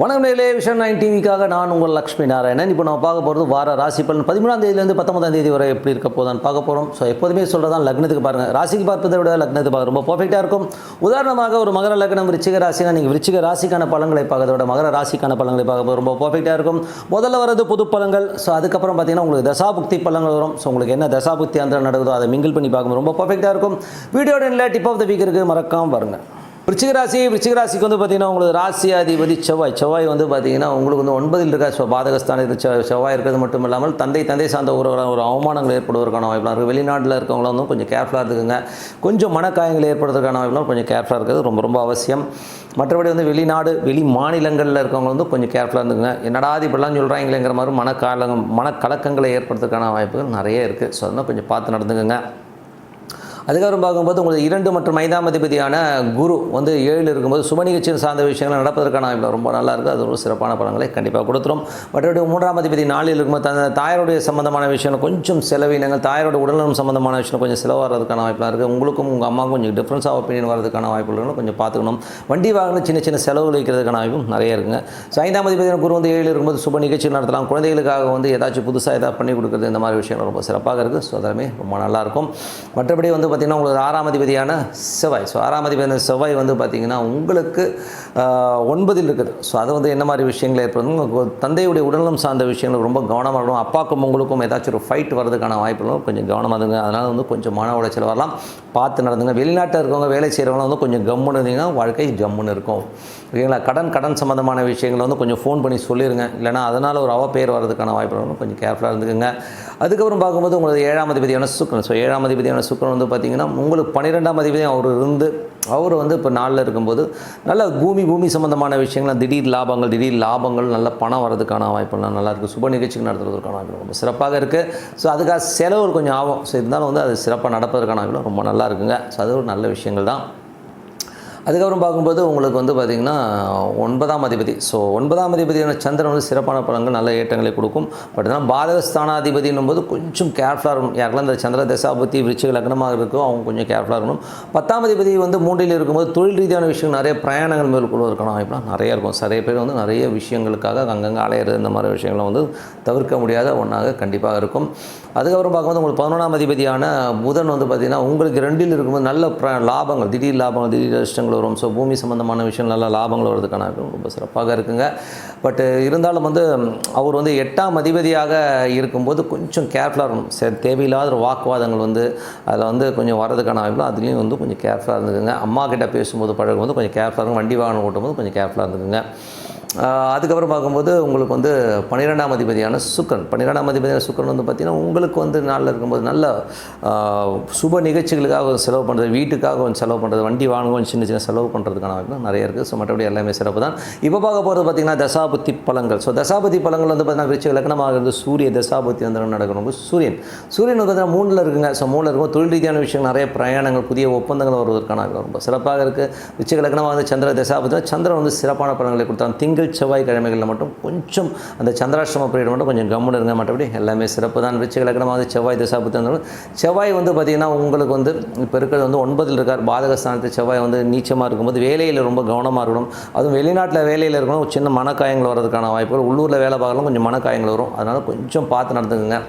வணக்கம் நேர்களே vision nine டிவிக்காக நான் உங்கள் லக்ஷ்மி நாராயணன். இப்போ நம்ம பார்க்க போகிறது வார ராசி பலன். பதிமூணாம் தேதியிலேருந்து பத்தொன்பதாம் தேதி வரை எப்படி இருக்க போதான் பார்க்க போகிறோம் ஸோ எப்போதுமே சொல்கிறதான் லக்னத்துக்கு பாருங்கள் ராசிக்கு பார்ப்பதை விட லக்னத்துக்கு பார்க்க ரொம்ப பர்ஃபெக்டாக இருக்கும். உதாரணமாக ஒரு மகர லக்னம் விருச்சிக ராசினா நீங்கள் விருச்சிக ராசிக்கான பலன்களை பார்க்கறத விட மகர ராசிக்கான பலன்களை பார்க்க ரொம்ப பர்ஃபெக்டாக இருக்கும். முதல்ல வரது புது பலன்கள். ஸோ அதுக்கப்புறம் பார்த்தீங்கன்னா உங்களுக்கு தசாபுக்தி பலன்கள் வரும். ஸோ உங்களுக்கு என்ன தசாபுக்தி அந்த நடக்குதோ அதை மிங்கிள் பண்ணி பார்க்கும்போது ரொம்ப பர்ஃபெக்டாக இருக்கும். வீடியோட டிப் ஆஃப் த வீக் இருக்குது மறக்காமல் பாருங்கள் விருச்சிக ராசி வந்து பார்த்தீங்கன்னா உங்களுக்கு ராசி அதிபதி செவ்வாய். செவ்வாய் வந்து பார்த்தீங்கன்னா உங்களுக்கு வந்து ஒன்பதில் இருக்க ஸோ பாதகஸ்தானத்தில் செ- செவ்வாய் இருக்கிறது மட்டும் இல்லாமல் தந்தை தந்தை சார்ந்த ஒரு ஒரு அவமானங்கள் ஏற்படுவதற்கான வாய்ப்புலாம் இருக்குது வெளிநாட்டில் இருக்கவங்களும் வந்து கொஞ்சம் கேர்ஃபுல்லாக இருக்குங்க கொஞ்சம் மனக்காயங்கள் ஏற்படுறதுக்கான வாய்ப்புலாம் கொஞ்சம் கேர்ஃபுல்லாக இருக்கிறது ரொம்ப ரொம்ப அவசியம். மற்றபடி வந்து வெளிநாடு வெளி மாநிலங்களில் இருக்கவங்க வந்து கொஞ்சம் கேர்ஃபுல்லாக இருந்துங்க என்னடா இது இப்படிலாம் சொல்கிறாங்களேங்கிற மாதிரி மனக்காலங்க மனக்கலக்கங்களை ஏற்படுறதுக்கான வாய்ப்புகள் நிறைய இருக்குது ஸோ அதனால் கொஞ்சம் பார்த்து நடந்துக்குங்க. அதுக்கப்புறம் பார்க்கும்போது உங்களுக்கு இரண்டு மற்றும் ஐந்தாம் அதிபதியான குரு வந்து ஏழில் இருக்கும்போது சுப நிகழ்ச்சியில் சார்ந்த விஷயங்கள் நடப்பதற்கான வாய்ப்பு ரொம்ப நல்லா இருக்குது அது ஒரு சிறப்பான பலன்களை கண்டிப்பாக கொடுத்துரும். மற்றபடி மூன்றாம் அதிபதி நாளில் இருக்கும்போது தன் தாயாருடைய சம்பந்தமான விஷயங்கள் கொஞ்சம் செலவினங்கள் தாயாரோட உடல்நலம் சம்பந்தமான விஷயம் கொஞ்சம் செலவாகிறதுக்கான வாய்ப்புலாம் இருக்குது உங்களுக்கும் உங்கள் அம்மாவுக்கும் கொஞ்சம் டிஃப்ரென்ஸ் ஆஃப் ஒப்பீனியன் வரதுக்கான வாய்ப்புகளும் கொஞ்சம் பார்த்துக்கணும். வண்டி வாகனம் சின்ன சின்ன செலவு வைக்கிறதுக்கான வாய்ப்பும் நிறைய இருக்குங்க. ஸோ ஐந்தாம் அதிபதியான குரு வந்து ஏழில் இருக்கும்போது சுப நிகழ்ச்சிகள் நடத்தலாம். குழந்தைகளுக்காக வந்து ஏதாச்சும் புதுசாக ஏதாவது பண்ணி கொடுக்குறது இந்த மாதிரி விஷயங்கள் ரொம்ப சிறப்பாக இருக்குது ஸோ அதெல்லாமே ரொம்ப நல்லாயிருக்கும் மற்றபடி வந்து பார்த்திங்கன்னா உங்களுக்கு ஆறாம் அதிபதியான செவ்வாய். ஸோ ஆறாம் அதிபதியான செவ்வாய் வந்து பார்த்திங்கன்னா உங்களுக்கு ஒன்பதில் இருக்குது. ஸோ அது வந்து என்ன மாதிரி விஷயங்கள் ஏற்படுது தந்தையுடைய உடல்நலம் சார்ந்த விஷயங்கள் ரொம்ப கவனமாக இருக்கணும். அப்பாக்கும் உங்களுக்கும் ஏதாச்சும் ஒரு ஃபைட் வரதுக்கான வாய்ப்புகளும் கொஞ்சம் கவனமாக இருங்க அதனால் வந்து கொஞ்சம் மன உளைச்சல் வரலாம். பார்த்து நடந்துங்க. வெளிநாட்டில் இருக்கவங்க வேலை செய்கிறவங்க வந்து கொஞ்சம் கம்முன்னு இருந்தீங்கன்னா வாழ்க்கை ஜம்முன்னு இருக்கும். ஓகேங்களா கடன் கடன் சம்மந்தமான விஷயங்களை வந்து கொஞ்சம் ஃபோன் பண்ணி சொல்லிடுங்க இல்லைனா அதனால் ஒரு அவ பேர் வர்றதுக்கான வாய்ப்புகளும் கொஞ்சம் கேர்ஃபுல்லாக இருந்துக்குங்க. அதுக்கப்புறம் பார்க்கும்போது உங்களுக்கு ஏழாம் அதிபதியான சுக்கரன். ஸோ ஏழாம் அதிபதியான சுக்கரன் வந்து பார்த்திங்கன்னா பார்த்தீங்கன்னா உங்களுக்கு பன்னிரெண்டாம் அதிபதியும் அவர் இருந்து அவர் வந்து இப்போ நாளில் இருக்கும்போது நல்ல பூமி பூமி சம்மந்தமான விஷயங்கள்லாம் திடீர் லாபங்கள் திடீர் லாபங்கள் நல்ல பணம் வரதுக்கான வாய்ப்புலாம் நல்லாயிருக்கு சுப நிகழ்ச்சிக்கு நடத்துறதுக்கான வாய்ப்பு ரொம்ப சிறப்பாக இருக்குது ஸோ அதுக்காக செலவு கொஞ்சம் ஆகும். ஸோ இருந்தாலும் வந்து அது சிறப்பாக நடப்பதற்கான வாய்ப்புலாம் ரொம்ப நல்லா இருக்குங்க. ஸோ அது ஒரு நல்ல விஷயங்கள் தான். அதுக்கப்புறம் பார்க்கும்போது உங்களுக்கு வந்து பார்த்திங்கன்னா ஒன்பதாம் அதிபதி. ஸோ ஒன்பதாம் அதிபதியான சந்திரன் வந்து சிறப்பான பலன்கள் நல்ல ஏற்றங்களை கொடுக்கும். பட் ஆனால் பாலகஸ்தானாதிபதினும் போது கொஞ்சம் கேர்ஃபுல்லாக இருக்கணும். யாருக்கெல்லாம் இந்த சந்திர தசாபதி விருச்சிக லக்னமாக இருக்கோ அவங்க கொஞ்சம் கேர்ஃபுல்லாக இருக்கணும். பத்தாம் அதிபதி வந்து மூன்றில் இருக்கும்போது தொழில் ரீதியான விஷயங்கள் நிறைய பிரயாணங்கள் மேற்கொள்ள இருக்கணும் இப்படிலாம் நிறைய இருக்கும். நிறைய பேர் வந்து நிறைய விஷயங்களுக்காக அங்கங்கே அலையிறது இந்த மாதிரி விஷயங்களை வந்து தவிர்க்க முடியாத ஒன்றாக கண்டிப்பாக இருக்கும். அதுக்கப்புறம் பார்க்கும்போது உங்களுக்கு பதினொன்றாம் அதிபதியான புதன் வந்து பார்த்திங்கன்னா உங்களுக்கு ரெண்டில் இருக்கும்போது நல்ல லாபங்கள் திடீர் லாபங்கள் திடீர் அதிர்ஷ்டங்கள் வரும். ஸோ பூமி சம்மந்தமான விஷயம் நல்லா லாபங்கள் வர்றதுக்கான ரொம்ப சிறப்பாக இருக்குங்க. பட்டு இருந்தாலும் வந்து அவர் வந்து எட்டாம் அதிபதியாக இருக்கும்போது கொஞ்சம் கேர்ஃபுல்லாக இருக்கணும். சரி தேவையில்லாத ஒரு வாக்குவாதங்கள் வந்து அதில் வந்து கொஞ்சம் வரதுக்கான வாய்ப்பு அதுலேயும் வந்து கொஞ்சம் கேர்ஃபுல்லாக இருந்துக்குங்க. அம்மா கிட்ட பேசும்போது பழகும் போது கொஞ்சம் கேர்ஃபுல்லாக இருக்கும் வண்டி வாகனம் ஓட்டும்போது கொஞ்சம் கேர்ஃபுல்லாக இருந்துக்குங்க. அதுக்கப்புறம் பார்க்கும்போது உங்களுக்கு வந்து பன்னிரெண்டாம் அதிபதியான சுக்கரன். பன்னிரெண்டாம் அதிபதியான சுக்கரன் வந்து பார்த்திங்கன்னா உங்களுக்கு வந்து நாளில் இருக்கும்போது நல்ல சுப நிகழ்ச்சிகளுக்காக செலவு பண்ணுறது வீட்டுக்காக கொஞ்சம் செலவு பண்ணுறது வண்டி வாங்குவோம் சின்ன சின்ன செலவு பண்ணுறதுக்கான வாய்ப்பு நிறைய இருக்குது. ஸோ மற்றபடி எல்லாமே சிறப்பு தான். இப்போ பார்க்க போகிறது பார்த்திங்கன்னா தசாபுத்தி பழங்கள். ஸோ தசாபதி பழங்கள் வந்து பார்த்திங்கன்னா விருச்சிக லக்னமாக இருந்து சூரிய தசாபுத்தி வந்து நடக்கணும் சூரியன். சூரியன் வந்து பார்த்தீங்கன்னா மூணில் இருக்குங்க. ஸோ மூணில் இருக்கும் தொழில் ரீதியான விஷயங்கள் நிறைய பிரயாணங்கள் புதிய ஒப்பந்தங்கள் வருவதற்கான ரொம்ப சிறப்பாக இருக்குது விருச்சிக லக்னமாக வந்து சந்திர தசாபுத்தி சந்திரன் வந்து சிறப்பான பலன்களை கொடுத்தாங்க திங்கள் செவ்வாய் கிழமைகளில் மட்டும் கொஞ்சம் அந்த சந்திராஷ்டம பீரியட் மட்டும் கொஞ்சம் கம்முன்னு இருங்க. மற்றபடி எல்லாமே சிறப்பு தான். விருச்சிக வந்து செவ்வாய் தசாபதி வந்தாலும் செவ்வாய் வந்து பார்த்திங்கன்னா உங்களுக்கு வந்து இப்போ இருக்கிறது வந்து ஒன்பதில் இருக்கார். பாதகஸ்தானத்து செவ்வாய் வந்து நீச்சமாக இருக்கும்போது வேலையில் ரொம்ப கவனமாக இருக்கணும். அதுவும் வெளிநாட்டில் வேலையில் இருக்கணும். சின்ன மனக்காயங்கள் வரதுக்கான வாய்ப்புகள். உள்ளூரில் வேலை பார்க்கலாம் கொஞ்சம் மனக்காயங்கள் வரும். அதனால் கொஞ்சம் பார்த்து நடந்துக்குங்க.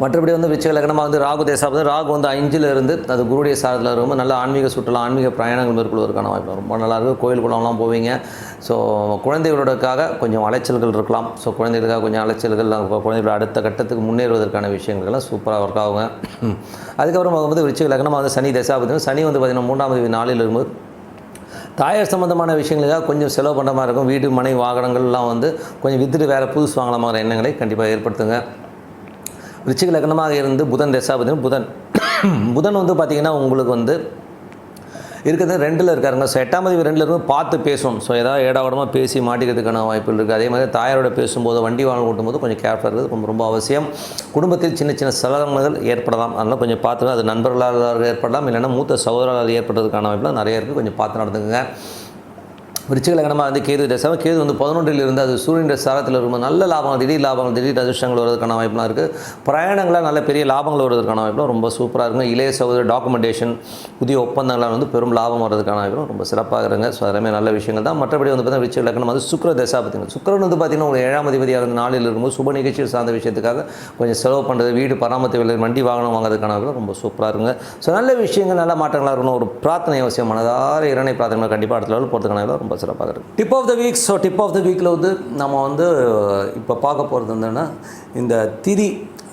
மற்றபடி வந்து விச்சய லக்னமாக வந்து ராகு தேசாபதி ராகு வந்து அஞ்சில் இருந்து அது குருடைய சாரத்தில் ரொம்ப நல்ல ஆன்மீக சுற்றுலா ஆன்மீக பிரயாணங்கள் மேற்கொள்வதற்கான வாய்ப்பு ரொம்ப நல்லா கோயில் குளம்லாம் போவீங்க. ஸோ குழந்தைகளோடக்காக கொஞ்சம் அலைச்சல்கள் இருக்கலாம். ஸோ குழந்தைகளுக்காக கொஞ்சம் அலைச்சல்கள் குழந்தைகளோட அடுத்த கட்டத்துக்கு முன்னேறுவதற்கான விஷயங்கள்லாம் சூப்பராக ஒர்க் ஆகுங்க. அதுக்கப்புறம் வந்து விச்சய லக்னமாக வந்து சனி தசாபதி சனி வந்து பார்த்திங்கன்னா மூன்றாம் தேதி நாளில் இருக்கும்போது தாயார் சம்மந்தமான விஷயங்களுக்காக கொஞ்சம் செலவு பண்ணுற மாதிரி இருக்கும். வீடு மனை வாகனங்கள்லாம் வந்து கொஞ்சம் வித்துட்டு வேறு புதுசு வாங்கலாமாங்கிற எண்ணங்களை கண்டிப்பாக ஏற்படுத்துங்க. விருச்சிக லக்னமாக இருந்து புதன் தசாபதி புதன். புதன் வந்து பார்த்திங்கன்னா உங்களுக்கு வந்து இருக்கிறது ரெண்டில் இருக்காருங்க. ஸோ எட்டாம் தேதி ரெண்டில் இருக்கும் பார்த்து பேசும் ஸோ ஏதாவது ஏடாவடமாக பேசி மாட்டிக்கிறதுக்கான வாய்ப்புகள் இருக்குது அதே மாதிரி தாயாரோட பேசும்போது வண்டி வாகனம் ஓட்டும்போது கொஞ்சம் கேர்ஃபுல்லாக இருக்குது ரொம்ப ரொம்ப அவசியம். குடும்பத்தில் சின்ன சின்ன சலகங்கள் ஏற்படலாம். அதனால் கொஞ்சம் பார்த்து அது நண்பர்களால் ஏற்படலாம். இல்லைன்னா மூத்த சகோதரர்களால் ஏற்படுறதுக்கான வாய்ப்புலாம் நிறைய இருக்குது கொஞ்சம் பார்த்து நடந்துக்குங்க. விருச்சிக லக்னமாக வந்து கேது தசை கேது வந்து பதினொன்றில் இருந்து அது சூரியன் சாரத்தில் இருக்கும்போது நல்ல லாபம் திடீர் லாபங்கள் திடீர் அதிர்ஷ்டங்கள் வருவதற்கான வாய்ப்புலாம் இருக்குது பிரயாணங்களாக நல்ல பெரிய லாபங்கள் வருவதற்கான வாய்ப்புலாம் ரொம்ப சூப்பராக இருக்கும் இளைய சகோதர டாக்குமெண்டேஷன் புதிய ஒப்பந்தங்களால் வந்து பெரும் லாபம் வரதுக்கான வாய்ப்பும் ரொம்ப சிறப்பாக இருங்க ஸோ அதெல்லாமே நல்ல விஷயங்கள் தான். மற்றபடி வந்து பார்த்தீங்கன்னா விருச்சிக லக்னம் வந்து சுக்கர தசா பார்த்தீங்கன்னா சுக்கிரன் வந்து பார்த்தீங்கன்னா ஒரு ஏழாம் அதிபதியாக இருந்த நாளில் இருக்கும்போது சுப நிகழ்ச்சிகள் சார்ந்த விஷயத்துக்காக கொஞ்சம் செலவு பண்ணுறது வீடு பராமரித்து விலை வண்டி வாகனம் வாங்குறதுக்கான வாய்ப்பு ரொம்ப சூப்பராக இருக்குங்க. ஸோ நல்ல விஷயங்கள் நல்ல மாற்றங்களாக இருக்கணும். ஒரு பிரார்த்தனை அவசியம். மனதார இரணை பிரார்த்தனை கண்டிப்பாக அடுத்த லெவல் போகிறதுக்கான ரொம்ப கல்ச்சரை பார்க்குறது. Tip of the week so tip of the வீக்கில் வந்து நம்ம வந்து இப்போ பார்க்க போகிறது என்னென்னா இந்த திதி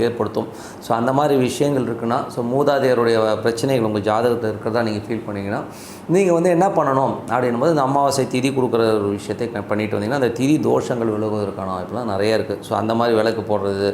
ஏற்படுத்தும். ஸோ அந்த மாதிரி விஷயங்கள் இருக்குன்னா ஸோ மூதாதையருடைய பிரச்சனைகள் உங்கள் ஜாதகத்தில் இருக்கிறதா நீங்கள் ஃபீல் பண்ணிங்கன்னா நீங்கள் வந்து என்ன பண்ணணும் அப்படின்னும்போது இந்த அமாவாசை திதி கொடுக்குற ஒரு விஷயத்தை க- பண்ணிட்டு வந்தீங்கன்னா அந்த திதி தோஷங்கள் விலகுவதற்கான வாய்ப்புலாம் நிறைய இருக்குது ஸோ அந்த மாதிரி விளக்கு போடுறது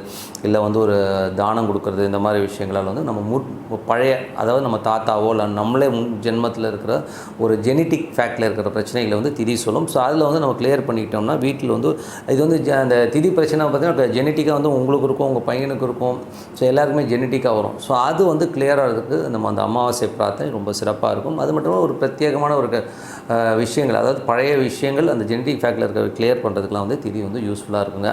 இல்லை வந்து ஒரு தானம் கொடுக்கறது இந்த மாதிரி விஷயங்களால் வந்து நம்ம முற் பழைய அதாவது நம்ம தாத்தாவோ இல்லை நம்மளே முன் ஜென்மத்தில் இருக்கிற ஒரு ஜெனட்டிக் ஃபேக்டில் இருக்கிற பிரச்சனைகளை வந்து திதி சொல்லும். ஸோ அதில் வந்து நம்ம கிளியர் பண்ணிக்கிட்டோம்னா வீட்டில் வந்து இது வந்து ஜ- அந்த திதி பிரச்சனை பார்த்தீங்கன்னா ஜெனட்டிக்காக வந்து உங்களுக்கு இருக்கும் உங்கள் பையன் பையனுக்கு இருக்கும். ஸோ எல்லாருக்குமே ஜெனட்டிக்காக வரும். ஸோ அது வந்து கிளியராகிறதுக்கு நம்ம அந்த அமாவாசை பிரார்த்தனை ரொம்ப சிறப்பாக இருக்கும். அது மட்டும் இல்லாமல் ஒரு பிரத்யேகமான ஒரு விஷயங்கள் அதாவது பழைய விஷயங்கள் அந்த ஜெனட்டிக் ஃபேக்டில் இருக்கிற கிளியர் பண்ணுறதுக்குலாம் வந்து திதி வந்து யூஸ்ஃபுல்லாக இருக்குங்க.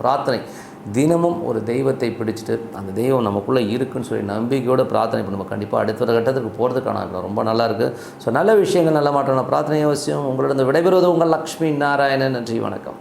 பிரார்த்தனை. தினமும் ஒரு தெய்வத்தை பிடிச்சிட்டு அந்த தெய்வம் நமக்குள்ளே இருக்குன்னு சொல்லி நம்பிக்கையோட பிரார்த்தனை பண்ணுவோம். கண்டிப்பாக அடுத்த கட்டத்துக்கு போகிறதுக்கான ரொம்ப நல்லா இருக்குது ஸோ நல்ல விஷயங்கள் நல்ல மாற்றம் பிரார்த்தனை அவசியம். உங்களிடம் விடைபெறுவது உங்கள் லக்ஷ்மி நாராயணன். நன்றி வணக்கம்.